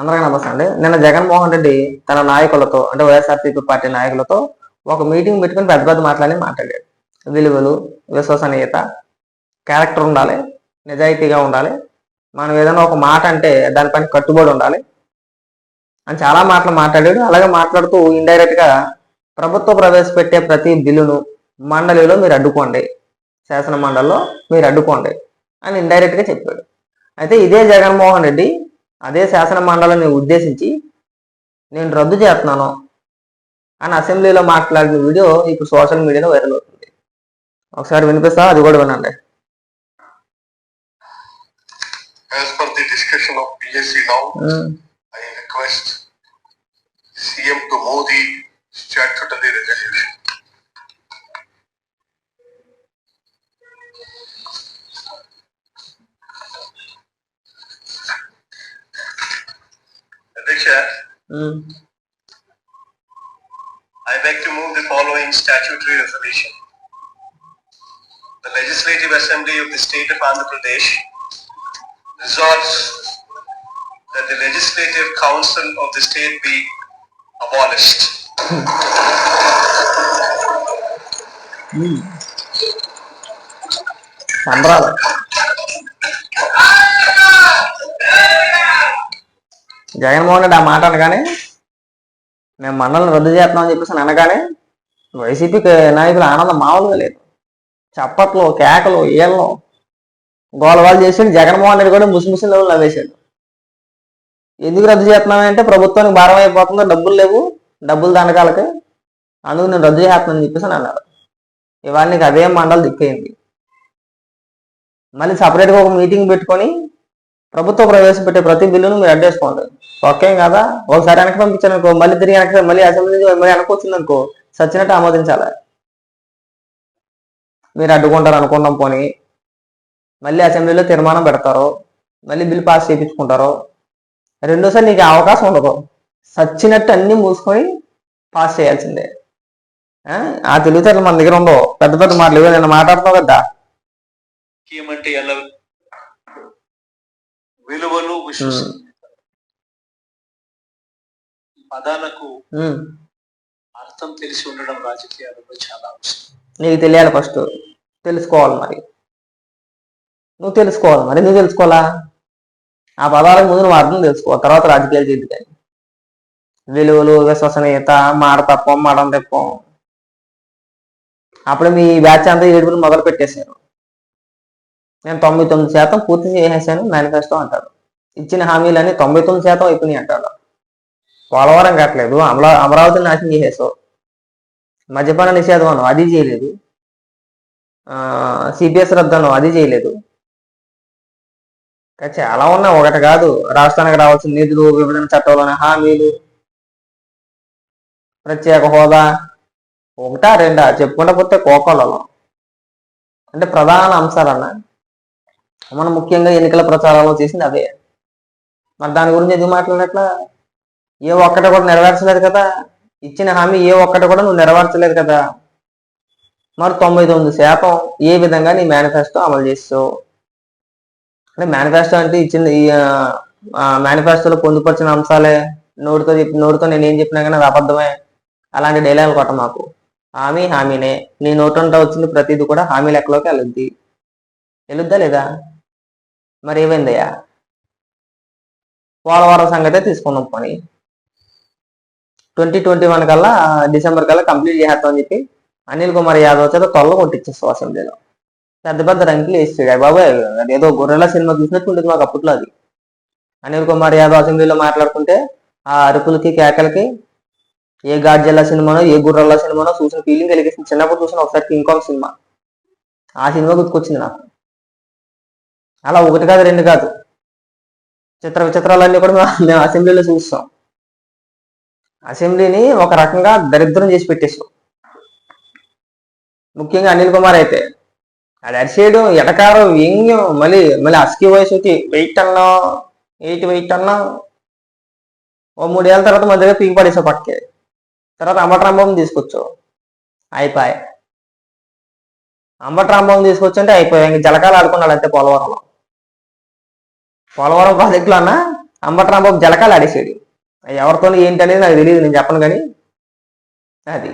అందరికీ నమస్తే అండి. నిన్న జగన్మోహన్ రెడ్డి తన నాయకులతో అంటే వైఎస్ఆర్సీపీ పార్టీ నాయకులతో ఒక మీటింగ్ పెట్టుకుని పెద్ద పెద్ద మాట్లాడి మాట్లాడాడు. విలువలు విశ్వసనీయత క్యారెక్టర్ ఉండాలి నిజాయితీగా ఉండాలి. మనం ఏదైనా ఒక మాట అంటే దానిపైన కట్టుబడి ఉండాలి అని చాలా మాటలు మాట్లాడాడు. అలాగే మాట్లాడుతూ ఇండైరెక్ట్గా ప్రభుత్వం ప్రవేశపెట్టే ప్రతి బిల్లును మండలిలో మీరు అడ్డుకోండి శాసన మండలిలో మీరు అడ్డుకోండి అని ఇండైరెక్ట్గా చెప్పాడు. అయితే ఇదే జగన్మోహన్ రెడ్డి అదే శాసన మండలిని ఉద్దేశించి నేను రద్దు చేస్తున్నాను అని అసెంబ్లీలో మాట్లాడిన వీడియో ఇప్పుడు సోషల్ మీడియాలో వైరల్ అవుతుంది. ఒకసారి వినిపిస్తా అది కూడా వినండి. As per the discussion of PSC now, um, I request CM to move the statutory resolution. Mm. I beg to move the following statutory resolution. The Legislative Assembly of the State of Andhra Pradesh resolves that the Legislative Council of the state be abolished. Mm. Jaganmohan Reddy ఆ మాట అనగానే మేము మండలం రద్దు చేస్తున్నామని చెప్పేసి అనగానే వైసీపీకి నాయకులు ఆనందం మామూలుగా లేదు. చప్పట్లు కేకలు ఈళ్ళు గోలవాళ్ళు చేసాడు జగన్మోహన్ రెడ్డి కూడా ముసిముసి లెవెల్ నవ్వేశాడు. ఎందుకు రద్దు చేస్తున్నామంటే ప్రభుత్వానికి భారం అయిపోతుందో డబ్బులు లేవు డబ్బులు దండకాలకి. అందుకు నేను రద్దు చేస్తున్నానని చెప్పేసి అన్నారు ఇవాళ నీకు అదే మండలి దిక్కయింది మళ్ళీ సపరేట్గా ఒక మీటింగ్ పెట్టుకొని ప్రభుత్వం ప్రవేశపెట్టే ప్రతి బిల్లును మీరు అడ్డేసుకోండి ఓకే కదా? ఒకసారి వెనక్కి పంపించాను అనుకో మళ్ళీ తిరిగి వెనక మళ్ళీ అసెంబ్లీ నుంచి మళ్ళీ వెనక్కి వచ్చింది అనుకో సచ్చినట్టు ఆమోదించాలి. మీరు అడ్డుకుంటారు అనుకున్నాం పోనీ. మళ్ళీ అసెంబ్లీలో తీర్మానం పెడతారు మళ్ళీ బిల్ పాస్ చేయించుకుంటారు రెండోసారి నీకు అవకాశం ఉండదు. సచ్చినట్టు అన్ని మూసుకొని పాస్ చేయాల్సిందే. ఆ? ఆ తెలివితేటలు మన దగ్గర ఉండవు. పెద్ద పెద్ద మాటలు నేను మాట్లాడుతున్నావు కదా. ఏమంటే ఎలా విలువలు విశ్వస ఉమ్, పదాలకు. అర్థం తెలిసి ఉండడం రాజకీయాలలో చాలా అవసరం. నీకు తెలియాలి ఫస్ట్. తెలుసుకోవాలి మరి. నువ్వు తెలుసుకోవాలి మరి. నువ్వు తెలుసుకోవాలా? ఆ పదాలకు ముందు నువ్వు అర్థం తెలుసుకో తర్వాత రాజకీయాలు కానీ విలువలు విశ్వసనీయత మాట తప్పం మడం తెప్పం. అప్పుడు మీ బ్యాచ్ అంతా ఏడుపులు మొదలు పెట్టేశారు నేను తొంభై తొమ్మిది శాతం పూర్తి చేసేసాను మేనిఫెస్టో అంటారు. ఇచ్చిన హామీలన్నీ తొంభై తొమ్మిది శాతం అయిపోయినాయి అంటారు. పోలవరం కట్టలేదు అమలా అమరావతిని నాశనం చేసేసావు. మద్యపాన నిషేధం అను అది చేయలేదు. సిబిఎస్ రద్దను అది చేయలేదు. కానీ చాలా ఉన్నా ఒకటి కాదు రాష్ట్రానికి రావాల్సిన నిధులు విభజన చట్టంలోని హామీలు. ప్రత్యేక హోదా ఒకటా రెండా? చెప్పుకుంటా పోతే కోకోలలో. అంటే ప్రధాన అంశాలన్న. మనం ముఖ్యంగా ఎన్నికల ప్రచారంలో చేసింది అవే మరి దాని గురించి ఎందుకు మాట్లాడినట్లా ఏ ఒక్కటి కూడా నెరవేర్చలేదు కదా. ఇచ్చిన హామీ ఏ ఒక్కటి కూడా నువ్వు నెరవేర్చలేదు కదా. మరి తొంభై తొమ్మిది శాతం ఏ విధంగా నీ మేనిఫెస్టో అమలు చేస్తావు? అంటే మేనిఫెస్టో అంటే ఇచ్చిన ఈ మేనిఫెస్టోలో పొందుపరిచిన అంశాలే. నోటితో చెప్పి నోటితో నేను ఏం చెప్పినా కానీ అది అబద్ధమే. అలాంటి డైలాగులు కొట్ట మాకు హామీ హామీనే. నీ నోటంతా వచ్చింది ప్రతిదీ కూడా హామీ లెక్కలోకి వెళ్ళుద్ది. వెళ్ళుద్దా లేదా? మరి ఏమైందయ్యా? పోలవరం సంగతే తీసుకున్నాం పని. ట్వంటీ ట్వంటీ వన్ కల్లా డిసెంబర్ కల్లా కంప్లీట్ చేస్తామని చెప్పి అనిల్ కుమార్ యాదవ్ చేత తొల్ల కొట్టించేస్తాం అసెంబ్లీలో. పెద్ద పెద్ద రంకులు వేస్తాడు బాబాయ్ ఏదో గొర్రెల సినిమా చూసినట్టు ఉంటుంది మాకు అప్పట్లో అది. అనిల్ కుమార్ యాదవ్ అసెంబ్లీలో మాట్లాడుకుంటే ఆ అరుపులకి కేకలకి ఏ గాడ్జిల్లా సినిమానో ఏ గుర్రల్లా సినిమానో చూసిన ఫీలింగ్ కలిగేసింది. చిన్నప్పుడు చూసిన ఒకసారి కింగ్ కాంగ్ సినిమా. ఆ సినిమా గుర్తుకొచ్చింది నాకు. అలా ఒకటి కాదు రెండు కాదు. చిత్ర విచిత్రాలన్నీ కూడా మేము- అసెంబ్లీలో చూస్తాం. అసెంబ్లీని ఒక రకంగా దరిద్రం చేసి పెట్టేసాం. ముఖ్యంగా అనిల్ కుమార్ అయితే. అది అరిసేయడం ఎడకారం వ్యంగ్యం మళ్ళీ మళ్ళీ అస్కి వయసు వెయిట్ అన్నా ఎయిట్ వెయిట్ అన్నా ఓ మూడేళ్ళ తర్వాత మన దగ్గర పీకి పడేసావు పక్కకి. తర్వాత అంబట్రాంబం తీసుకొచ్చావు అయిపోయి తీసుకొచ్చి అంటే అయిపోయాయి. ఇంక జలకాలు ఆడుకున్నాడు అంతే పోలవరంలో. పోలవరం ప్రాజెక్టులో అన్న అంబట్రాంబాబు జలకాలు ఆడేసాడు ఎవరితో ఏంటి అనేది నాకు తెలియదు నేను చెప్పను కానీ అది.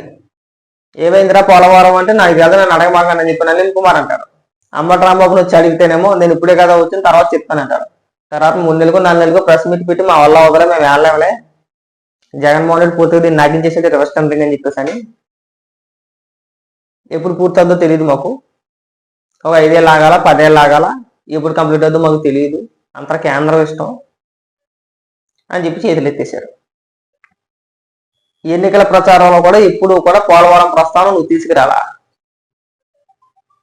ఏమైందిరా పోలవరం అంటే నాకు కదా నన్ను అడగబాగానని చెప్పి నలిన్ కుమార్ అంటారు. అంబట్రాంబాబుని వచ్చి అడిగితేనేమో నేను ఇప్పుడే కదా వచ్చిన తర్వాత చెప్తానంటారు తర్వాత మూడు నెలలకు నాలుగు నెలలకు ప్రెస్ మీట్ పెట్టి మా వల్ల అవదలే మేము వెళ్ళలేమలే. జగన్మోహన్ రెడ్డి పూర్తిగా దీన్ని నాగించేసేది రివర్స్ టెంపరింగ్ అని చెప్పేసి అని ఎప్పుడు పూర్తవుద్దో తెలియదు మాకు. ఒక ఐదేళ్ళు ఆగాల పదేళ్ళు ఆగాల ఎప్పుడు కంప్లీట్ అవుద్దో మాకు తెలియదు అంతా కేంద్రం ఇష్టం అని చెప్పి చేతులు ఎత్తేశారు. ఎన్నికల ప్రచారంలో కూడా ఇప్పుడు కూడా పోలవరం ప్రస్థానం నువ్వు తీసుకురాలా?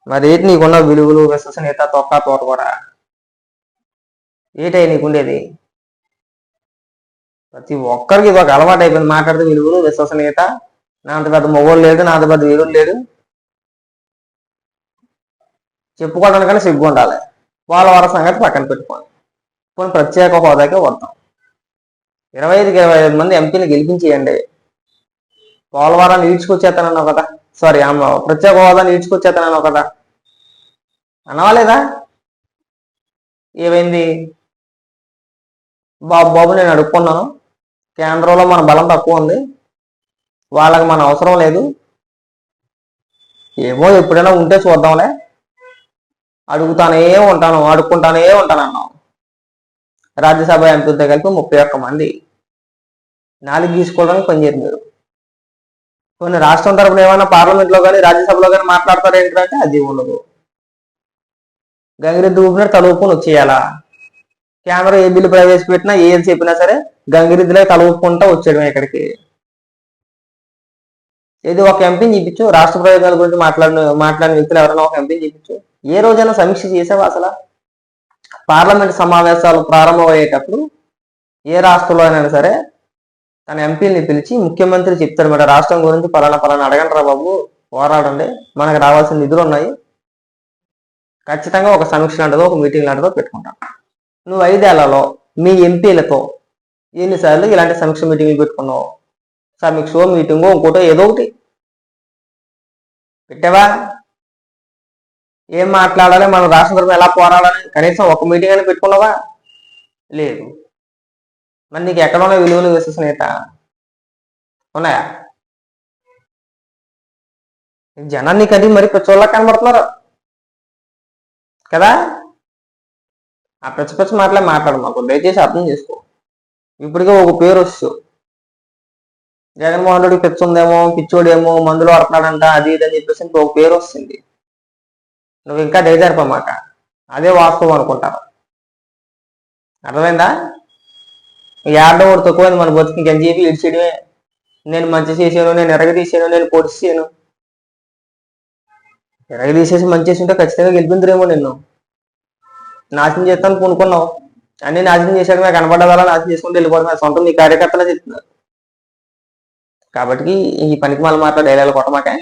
మరి ఏంటి నీకున్న విలువలు విశ్వసనీయత తొక్క తోట కూడా? ఏటై నీకుండేది? ప్రతి ఒక్కరికి ఇది ఒక అలవాటు అయిపోయింది మాట్లాడితే విలువలు విశ్వసనీయత నా అంత పెద్ద మొగోళ్ళు లేడు నా అంత పెద్ద వీరులు లేడు చెప్పుకోవడానికన్నా సిగ్గు ఉండాలి పోలవరం సంగతి పక్కన పెట్టుకోండి పోనీ ప్రత్యేక హోదాకే వద్దాం ఇరవై ఐదుకి ఇరవై ఐదు మంది ఎంపీని గెలిపించేయండి. పోలవరాన్ని ఈడ్చుకొచ్చేస్తానన్నావు కదా. సారీ ఆమె ప్రత్యేక హోదాన్ని ఈడ్చుకొచ్చేస్తానన్నావు కదా. అనవాలేదా? ఏమైంది? బాబు బాబు నేను అడుక్కున్నాను. కేంద్రంలో మన బలం తక్కువ ఉంది. వాళ్ళకి మన అవసరం లేదు. ఏమో ఎప్పుడైనా ఉంటే చూద్దాంలే. అడుగుతానే ఉంటాను అడుక్కుంటానే ఉంటాను అన్నావు రాజ్యసభ ఎంపీలతో కలిపి ముప్పై ఒక్క మంది. నాలుగు తీసుకోవడానికి పనిచేయరు మీరు. కొన్ని రాష్ట్రం తరపున ఏమైనా పార్లమెంట్లో కానీ రాజ్యసభలో కానీ మాట్లాడతారు ఏంటంటే అది ఉండదు. గంగిరెద్దు ఊపిన తలూపుని వచ్చేయాలా? కెమెరా ఏ బిల్లు ప్రవేశపెట్టినా ఏది చెప్పినా సరే గంగిరెద్దులే తలుపుకుంటా వచ్చేయడం ఇక్కడికి. ఏది ఒక ఎంపీని చూపించు రాష్ట్ర ప్రయోజనాల గురించి మాట్లాడిన మాట్లాడిన వ్యక్తులు ఎవరైనా ఒక ఎంపీని చూపించు. ఏ రోజైనా సమీక్ష చేసావా అసలు? పార్లమెంట్ సమావేశాలు ప్రారంభమయ్యేటప్పుడు ఏ రాష్ట్రంలో అయినా సరే తన ఎంపీని పిలిచి ముఖ్యమంత్రి చెప్తాడు మేడం రాష్ట్రం గురించి పలానా పలానా అడగండి రా బాబు పోరాడండి మనకు రావాల్సిన నిధులు ఉన్నాయి. ఖచ్చితంగా ఒక సమీక్ష లాంటిదో ఒక మీటింగ్ లాంటిదో పెట్టుకుంటాం. నువ్వు ఐదేళ్ళలో మీ ఎంపీలతో ఎన్నిసార్లు ఇలాంటి సమీక్ష మీటింగ్లు పెట్టుకున్నావు? సమీక్షో మీటింగో ఇంకోటో ఏదో ఒకటి పెట్టావా? ఏం మాట్లాడాలి? మన రాష్ట్ర తరపున ఎలా పోరాడాలి? కనీసం ఒక మీటింగ్ అని పెట్టుకున్నావా? లేదు. మరి నీకు ఎక్కడ ఉన్న విలువలు విశ్వసనీయత ఉన్నాయా? జనాన్ని కది మరి పిచ్చోళ్ళకి కనబడుతున్నారు. కదా? ఆ పిచ్చ పిచ్చ మాటలే మాట్లాడు మాకు. దయచేసి అర్థం చేసుకో. ఇప్పటికే ఒక పేరు వచ్చు జగన్మోహన్ రెడ్డి పిచ్చుందేమో పిచ్చోడేమో మందులు పడుతున్నాడంట అది ఇది అని చెప్పేసి ఇంకో పేరు వస్తుంది. నువ్వు ఇంకా డేజారిపోమాక అదే వాస్తవం అనుకుంటారు అర్థమైందా? ఈ ఒకటి తక్కువైంది మన బతుకు. ఇంకేం చెప్పి ఇడిచేయడమే నేను మంచి చేసాను నేను ఎరగదీసాను నేను పొడిచాను ఎరగదీసేసి మంచి చేసి ఉంటే ఖచ్చితంగా గెలిపించరేమో నిన్ను. నాశనం చేస్తాను పూనుకున్నావు అన్ని నాశనం చేశాడు నాకు నాశనం చేసుకుంటూ వెళ్ళిపోతున్నా సొంతం నీ కార్యకర్తలే చెప్తున్నారు కాబట్టి ఈ పనికి మళ్ళీ మాట్లాడే డైలాగ్ కొట్టమాకే.